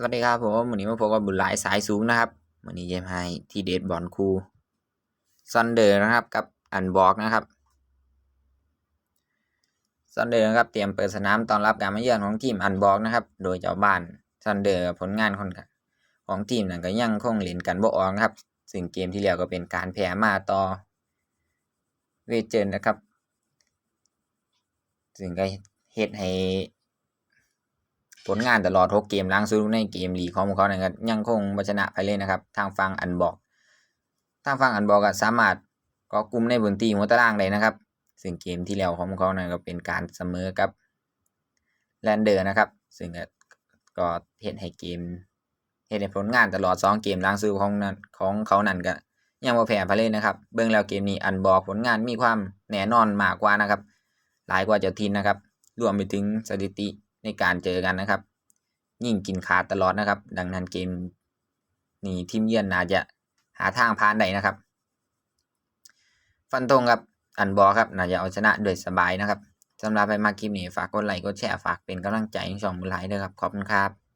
สวัสดีครับผมวันนี้มาพบกับบุญหลายสายสูงนะครับวันนี้เยมให้ที่เดทบอลคูซันเดอร์นะครับ กับอันบอกนะครับซันเดอร์นะครับเตรียมเปิดสนามต้อนรับการมาเยือนของทีมอันบอกนะครับ โดยเจ้าบ้านซันเดอร์ผลงานคนของทีมนั้นก็ยังคงเล่นกันบ่ออกนะครับ ซึ่งเกมที่แล้วก็เป็นการแพ้มาต่อเวเจอร์นะครับ ซึ่งก็เฮ็ดให้ ผลงานตลอด 6 เกมหลังสุในเกมลีของพวกเขานะครับยังคงชนะไปเลยนะครับ ทางฝั่งอันบอก ทางฝั่งอันบอกก็สามารถก็กลุ่มในบนตีหัวตารางได้นะครับ ซึ่งเกมที่แล้วของพวกเขานั้นก็เป็นการเสมอกับแลนเดอร์นะครับ ซึ่งก็เฮ็ดให้เกมเฮ็ดให้ผลงานตลอด 2 เกมหลังสุดของนั้นของเขานั่นก็ยังบ่แพ้ไปเลยนะครับ เบิ่งแล้วเกมนี้อันบอกผลงานมีความแน่นอนมากกว่านะครับ หลายกว่าเจ้าถิ่นนะครับ รวมไปถึงสถิติ ในการเจอกันนะครับ ยิ่งกินขาดตลอดนะครับ ดังนั้นเกมนี้ทีมเยือนน่าจะหาทางผ่านได้นะครับ ฟันธงครับอันบอครับน่าจะเอาชนะด้วยสบายนะครับสำหรับไปมาคลิปนี้ฝากกดไลค์กดแชร์ฝากเป็นกำลังใจให้ช่องบุญไลท์ด้วยครับขอบคุณครับ